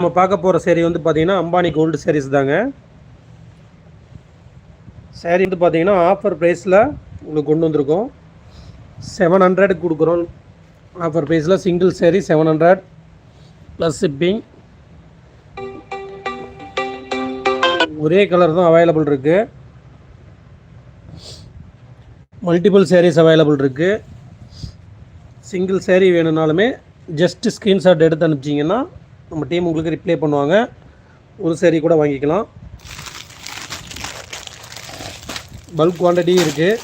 நம்ம பார்க்க போகிற சேரீ வந்து பார்த்தீங்கன்னா அம்பானி கோல்டு சேரீஸ் தாங்க. சேரீ வந்து பார்த்தீங்கன்னா ஆஃபர் ப்ரைஸில் உங்களுக்கு கொண்டு வந்திருக்கோம். செவன் ஹண்ட்ரடுக்கு கொடுக்குறோம். ஆஃபர் ப்ரைஸில் single sari seven hundred plus shipping ஒரே கலர் தான் அவைலபிள் இருக்குது மல்டிபிள் சேரீஸ் அவைலபிள் இருக்குது சிங்கிள் சேரீ வேணும்னாலுமே ஜஸ்ட் ஸ்க்ரீன்ஷாட் எடுத்து அனுப்பிச்சிங்கன்னா நம்ம டீம் உங்களுக்கு ரிப்ளை பண்ணுவாங்க. ஒரு சேரீ கூட வாங்கிக்கலாம். பல்க் குவான்டிட்டி இருக்குது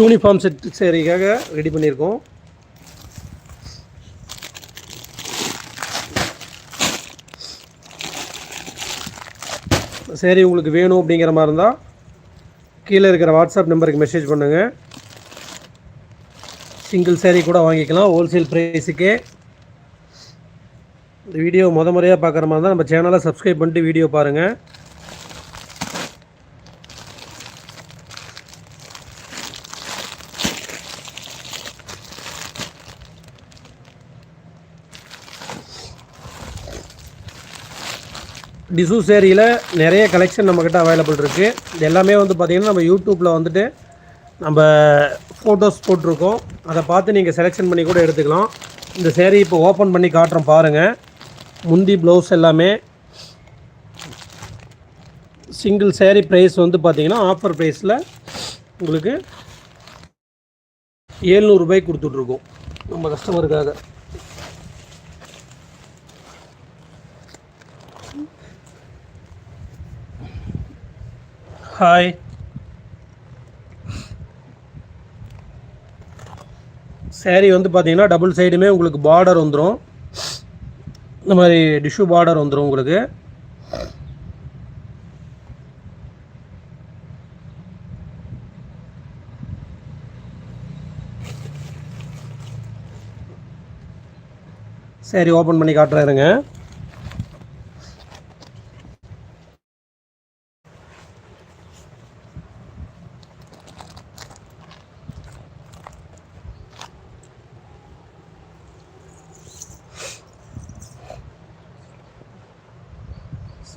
யூனிஃபார்ம் செட் சேரீக்காக ரெடி பண்ணியிருக்கோம். சரி உங்களுக்கு வேணும் அப்படிங்கிற மாதிரி இருந்தால் கீழே இருக்கிற வாட்ஸ்அப் நம்பருக்கு மெசேஜ் பண்ணுங்கள் சிங்கிள் சேரீ கூட வாங்கிக்கலாம். ஹோல்சேல் ப்ரைஸுக்கே இந்த வீடியோ முத முறையாக பார்க்குற மாதிரி இருந்தால் நம்ம சேனலை சப்ஸ்கிரைப் பண்ணிட்டு வீடியோ பாருங்கள் டிசு சேரியில் நிறைய கலெக்ஷன் நம்மக்கிட்ட அவைலபிள் இருக்குது இது எல்லாமே வந்து பார்த்திங்கன்னா நம்ம யூடியூப்பில் வந்துட்டு நம்ம ஃபோட்டோஸ் போட்டிருக்கோம். அதை பார்த்து நீங்கள் செலெக்ஷன் பண்ணி கூட எடுத்துக்கலாம். இந்த சேரீ இப்போ ஓப்பன் பண்ணி காட்டுறோம் பாருங்கள் முந்தி ப்ளவுஸ் எல்லாமே சிங்கிள் சேரீ ப்ரைஸ் வந்து பார்த்திங்கன்னா ஆஃபர் ப்ரைஸில் உங்களுக்கு ஏழ்நூறுபாய்க்கு கொடுத்துட்ருக்கோம் நம்ம கஸ்டமருக்காக ஹாய் சேரீ வந்து பார்த்தீங்கன்னா டபுள் சைடுமே உங்களுக்கு பார்டர் வந்துடும் இந்த மாதிரி டிஷ்யூ பார்டர் வந்துடும் உங்களுக்கு. சரி ஓப்பன் பண்ணி காட்டுறேன் இருங்க.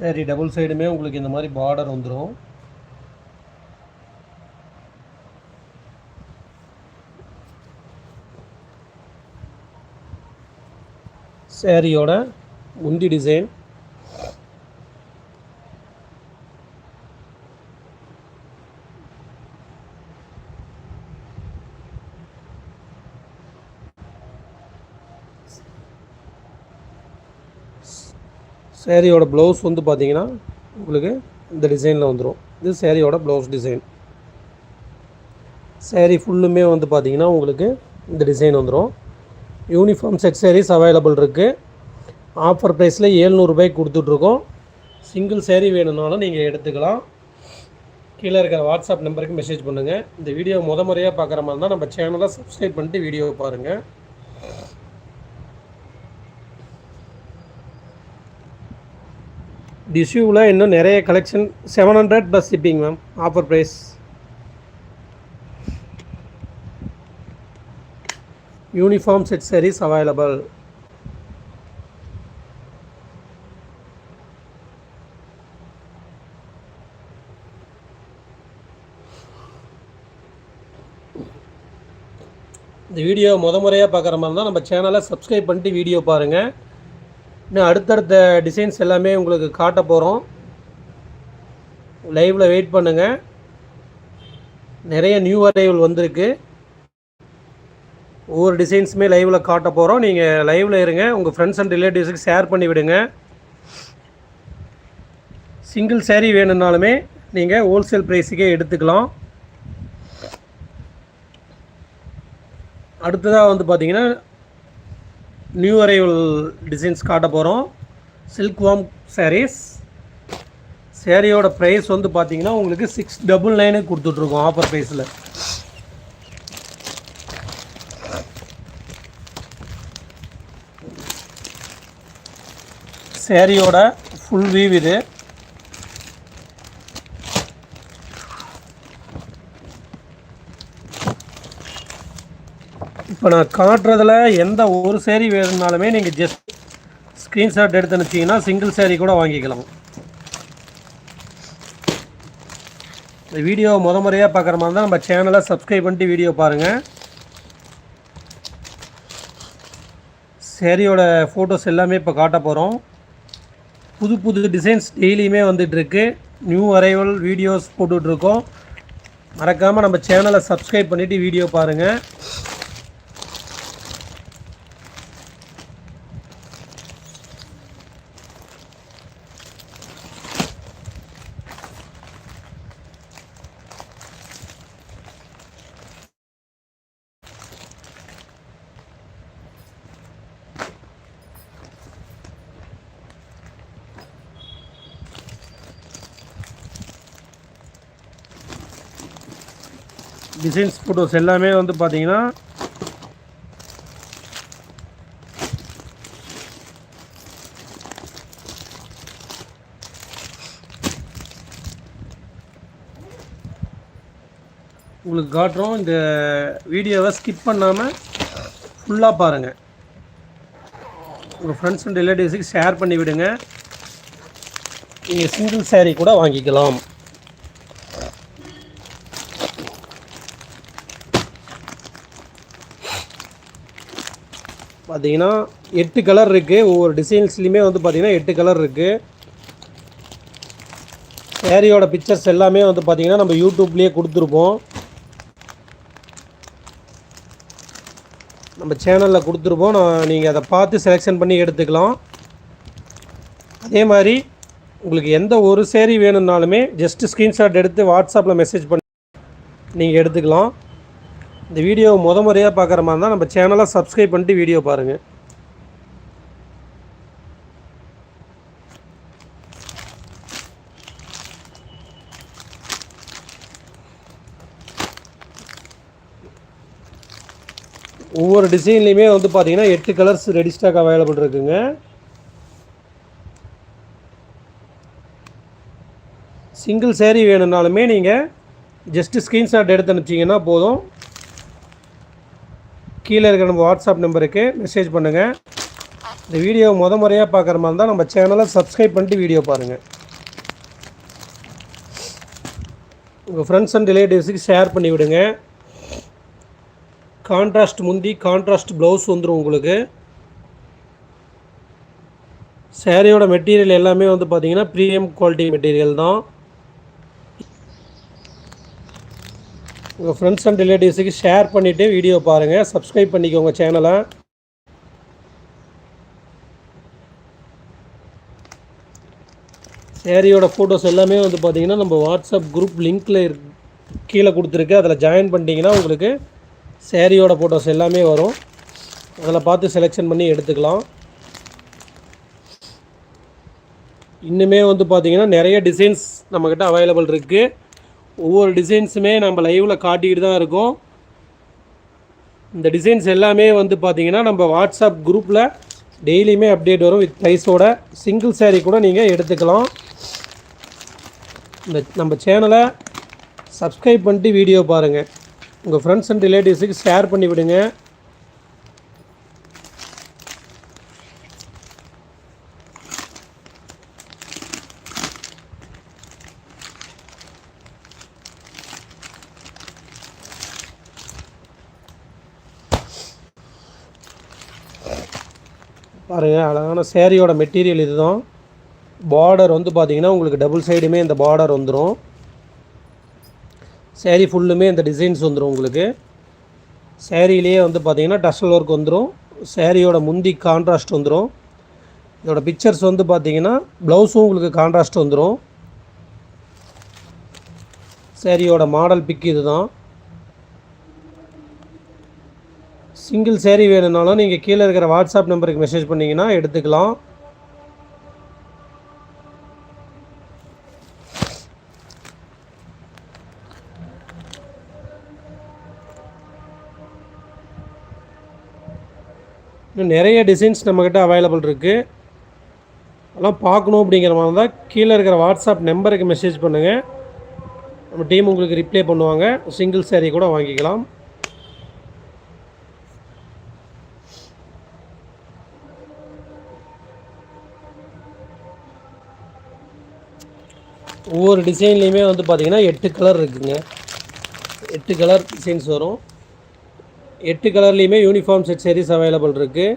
சரி டபுள் சைடுமே உங்களுக்கு இந்த மாதிரி பார்டர் வந்துடும் சேரீயோட முந்தி டிசைன் சேரீயோட ப்ளவுஸ் வந்து பார்த்தீங்கன்னா உங்களுக்கு இந்த டிசைனில் வந்துடும் இது சேரீயோட ப்ளவுஸ் டிசைன் சேரீ ஃபுல்லுமே வந்து பார்த்தீங்கன்னா உங்களுக்கு இந்த டிசைன் வந்துடும் யூனிஃபார்ம் செட் சேரீஸ் அவைலபிள் இருக்குது ஆஃபர் ப்ரைஸில் ஏழ்நூறுபாய்க்கு கொடுத்துட்ருக்கோம். சிங்கிள் சேரீ வேணும்னாலும் நீங்கள் எடுத்துக்கலாம். கீழே இருக்கிற வாட்ஸ்அப் நம்பருக்கு மெசேஜ் பண்ணுங்கள் இந்த வீடியோ முத முறையாக பார்க்குற மாதிரி இருந்தால் நம்ம சேனலை சப்ஸ்கிரைப் பண்ணிட்டு வீடியோவை பாருங்கள் டிஷ்யூவில் இன்னும் நிறைய collection seven hundred plus shipping ma'am offer price uniform set saris available இந்த வீடியோ முத முறையாக பார்க்குற மாதிரி இருந்தால் நம்ம சேனலை சப்ஸ்கிரைப் பண்ணிட்டு வீடியோ பாருங்கள் இன்னும் அடுத்தடுத்த டிசைன்ஸ் எல்லாமே உங்களுக்கு காட்ட போகிறோம் லைவில் வெயிட் பண்ணுங்கள் நிறைய நியூ அரைவல் வந்திருக்கு. ஒவ்வொரு டிசைன்ஸுமே லைவில் காட்ட போகிறோம் நீங்கள் லைவில் இருங்க. உங்கள் ஃப்ரெண்ட்ஸ் அண்ட் ரிலேட்டிவ்ஸுக்கு ஷேர் பண்ணி விடுங்க. சிங்கிள் சேரீ வேணும்னாலுமே நீங்கள் ஹோல்சேல் ப்ரைஸுக்கே எடுத்துக்கலாம். அடுத்ததாக வந்து பார்த்திங்கன்னா நியூ அரைவல் டிசைன்ஸ் காட்ட போகிறோம் சில்க் வாம் சாரீஸ் சேரீயோட ப்ரைஸ் வந்து பார்த்தீங்கன்னா உங்களுக்கு சிக்ஸ் டபுள் நைனு கொடுத்துட்ருக்கோம் ஆஃபர் ப்ரைஸில் சேரீயோட ஃபுல் வீவ் இது. இப்போ நான் காட்டுறதுல எந்த ஒரு சேரீ வேணும்னாலுமே நீங்கள் ஜஸ்ட் ஸ்க்ரீன்ஷாட் எடுத்து அனுப்பிச்சிங்கன்னா சிங்கிள் சேரீ கூட வாங்கிக்கலாம். இந்த வீடியோ முத முறையாக பார்க்குற மாதிரி இருந்தால் நம்ம சேனலை சப்ஸ்கிரைப் பண்ணிட்டு வீடியோ பாருங்கள் சேரீயோட ஃபோட்டோஸ் எல்லாமே இப்போ காட்ட போகிறோம் புது புது டிசைன்ஸ் டெய்லியுமே வந்துட்டுருக்கு நியூ அரைவல் வீடியோஸ் போட்டுட்ருக்கோம் மறக்காமல் நம்ம சேனலை சப்ஸ்கிரைப் பண்ணிவிட்டு வீடியோ பாருங்கள் டிசைன்ஸ் ஃபோட்டோஸ் எல்லாமே வந்து பார்த்தீங்கன்னா உங்களுக்கு காட்டுறோம். இந்த வீடியோவை ஸ்கிப் பண்ணாமல் ஃபுல்லாக பாருங்கள் உங்கள் ஃப்ரெண்ட்ஸ் அண்ட் ரிலேட்டிவ்ஸுக்கு ஷேர் பண்ணி விடுங்க. நீங்கள் சிங்கிள் சேரீ கூட வாங்கிக்கலாம். பார்த்தீங்கன்னா எட்டு கலர் இருக்குது ஒவ்வொரு டிசைன்ஸ்லையுமே வந்து பார்த்திங்கன்னா எட்டு கலர் இருக்குது சேரீயோட பிக்சர்ஸ் எல்லாமே வந்து பார்த்திங்கன்னா நம்ம யூடியூப்லேயே கொடுத்துருப்போம். நம்ம சேனலில் கொடுத்துருப்போம். நான் நீங்கள் அதை பார்த்து செலெக்ஷன் பண்ணி எடுத்துக்கலாம். அதே மாதிரி உங்களுக்கு எந்த ஒரு சேரீ வேணும்னாலுமே ஜஸ்ட்டு ஸ்க்ரீன்ஷாட் எடுத்து வாட்ஸ்அப்பில் மெசேஜ் பண்ணி நீங்கள் எடுத்துக்கலாம். இந்த வீடியோ முத முறையாக பார்க்குற மாதிரி இருந்தால் நம்ம சேனலை சப்ஸ்கிரைப் பண்ணிட்டு வீடியோ பாருங்கள் ஒவ்வொரு டிசைன்லேயுமே வந்து பார்த்தீங்கன்னா எட்டு கலர்ஸ் ரெடி ஸ்டாக் அவைலபிள் இருக்குங்க. சிங்கிள் சேரீ வேணும்னாலுமே நீங்கள் ஜஸ்ட்டு ஸ்க்ரீன்ஷாட் எடுத்து அனுப்பிச்சிங்கன்னா போதும். கீழே இருக்கிற நம்ம வாட்ஸ்அப் நம்பருக்கு மெசேஜ் பண்ணுங்கள் இந்த வீடியோ முத முறையாக பார்க்குற மாதிரி இருந்தால் நம்ம சேனலை சப்ஸ்கிரைப் பண்ணிட்டு வீடியோ பாருங்கள் உங்கள் ஃப்ரெண்ட்ஸ் அண்ட் ரிலேட்டிவ்ஸுக்கு ஷேர் பண்ணி விடுங்க. கான்ட்ராஸ்ட் முந்தி கான்ட்ராஸ்ட் ப்ளவுஸ் வந்துடும் உங்களுக்கு. சேரீயோட மெட்டீரியல் எல்லாமே வந்து பார்த்திங்கன்னா ப்ரீமியம் குவாலிட்டி மெட்டீரியல் தான். உங்கள் ஃப்ரெண்ட்ஸ் அண்ட் ரிலேட்டிவ்ஸுக்கு ஷேர் பண்ணிவிட்டு வீடியோ பாருங்கள் சப்ஸ்கிரைப் பண்ணிக்கோங்க சேனலை சேரீயோட ஃபோட்டோஸ் எல்லாமே வந்து பார்த்தீங்கன்னா நம்ம வாட்ஸ்அப் குரூப் லிங்க்கில் கீழே கொடுத்துருக்கு. அதில் ஜாயின் பண்ணிட்டீங்கன்னா உங்களுக்கு சேரீயோட ஃபோட்டோஸ் எல்லாமே வரும். அதில் பார்த்து செலெக்ஷன் பண்ணி எடுத்துக்கலாம். இன்னுமே வந்து பார்த்தீங்கன்னா நிறைய டிசைன்ஸ் நம்மக்கிட்ட அவைலபிள் இருக்குது ஒவ்வொரு டிசைன்ஸுமே நம்ம லைவில் காட்டிக்கிட்டு தான் இருக்கோம். இந்த டிசைன்ஸ் எல்லாமே வந்து பார்த்திங்கன்னா நம்ம வாட்ஸ்அப் குரூப்பில் டெய்லியுமே அப்டேட் வரும். வித் ப்ரைஸோட சிங்கிள் சேரீ கூட நீங்கள் எடுத்துக்கலாம். இந்த நம்ம சேனலை சப்ஸ்கிரைப் பண்ணிட்டு வீடியோ பாருங்கள் உங்கள் ஃப்ரெண்ட்ஸ் அண்ட் ரிலேட்டிவ்ஸுக்கு ஷேர் பண்ணி விடுங்க. பாருங்கள் அழகான சேரீயோட மெட்டீரியல் இதுதான். பார்டர் வந்து பார்த்திங்கன்னா உங்களுக்கு டபுள் சைடுமே இந்த பார்டர் வந்துடும் சேரீ ஃபுல்லுமே இந்த டிசைன்ஸ் வந்துடும் உங்களுக்கு. சேரீலேயே வந்து பார்த்திங்கன்னா டஸ்டல் ஒர்க் வந்துடும் சேரீயோட முந்தி கான்ட்ராஸ்ட் வந்துடும் இதோட பிக்சர்ஸ் வந்து பார்த்திங்கன்னா ப்ளவுஸும் உங்களுக்கு கான்ட்ராஸ்ட் வந்துடும் சேரீயோட மாடல் பிக் இதுதான். சிங்கிள் சேரீ வேணும்னாலும் நீங்கள் கீழே இருக்கிற வாட்ஸ்அப் நம்பருக்கு மெசேஜ் பண்ணிங்கன்னா எடுத்துக்கலாம். இன்னும் நிறைய டிசைன்ஸ் நம்மக்கிட்ட அவைலபிள் இருக்குது அதெல்லாம் பார்க்கணும் அப்படிங்கிற மாதிரி இருந்தால் கீழே இருக்கிற வாட்ஸ்அப் நம்பருக்கு மெசேஜ் பண்ணுங்கள் நம்ம டீம் உங்களுக்கு ரிப்ளை பண்ணுவாங்க. சிங்கிள் சேரீ கூட வாங்கிக்கலாம். ஒவ்வொரு டிசைன்லேயுமே வந்து பார்த்திங்கன்னா எட்டு கலர் இருக்குதுங்க எட்டு கலர் டிசைன்ஸ் வரும். எட்டு கலர்லேயுமே யூனிஃபார்ம் செட் sarees அவைலபிள் இருக்குது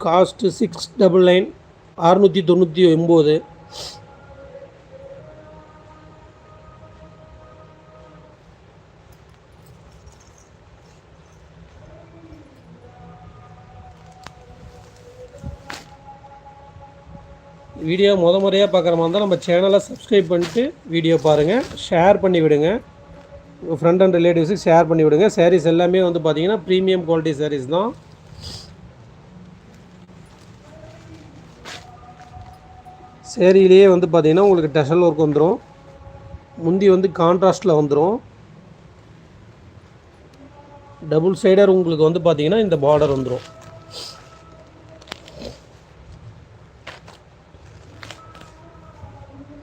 காஸ்ட்டு சிக்ஸ் டபுள் நைன் அறுநூற்றி தொண்ணூற்றி ஒம்பது வீடியோ முத முறையாக பார்க்குற மாதிரி இருந்தால் நம்ம சேனலை சப்ஸ்கிரைப் பண்ணிட்டு வீடியோ பாருங்கள் ஷேர் பண்ணி விடுங்க. உங்கள் ஃப்ரெண்ட் அண்ட் ரிலேட்டிவ்ஸுக்கு ஷேர் பண்ணி விடுங்க. சாரீஸ் எல்லாமே வந்து பார்த்தீங்கன்னா ப்ரீமியம் குவாலிட்டி சாரீஸ் தான். சேரீலேயே வந்து பார்த்திங்கன்னா உங்களுக்கு டெஷல் ஒர்க் வந்துடும் முந்தி வந்து கான்ட்ராஸ்டில் வந்துடும் டபுள் சைடர் உங்களுக்கு வந்து பார்த்திங்கன்னா இந்த பார்டர் வந்துடும்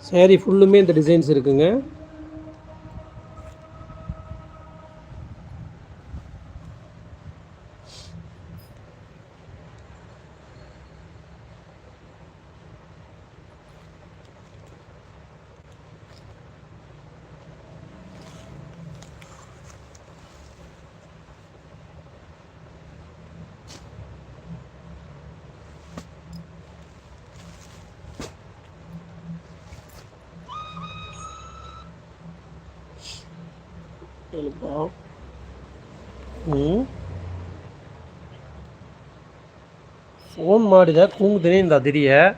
சேரீ ஃபுல்லுமே இந்த டிசைன்ஸ் இருக்குங்க. ಏನಪ್ಪಾ ಹ್ಞೂ ಫೋನ್ ಮಾಡಿದೆ ಕೂಗ್ತೀನಿ ಇಂದ ದಿರಿಯೆ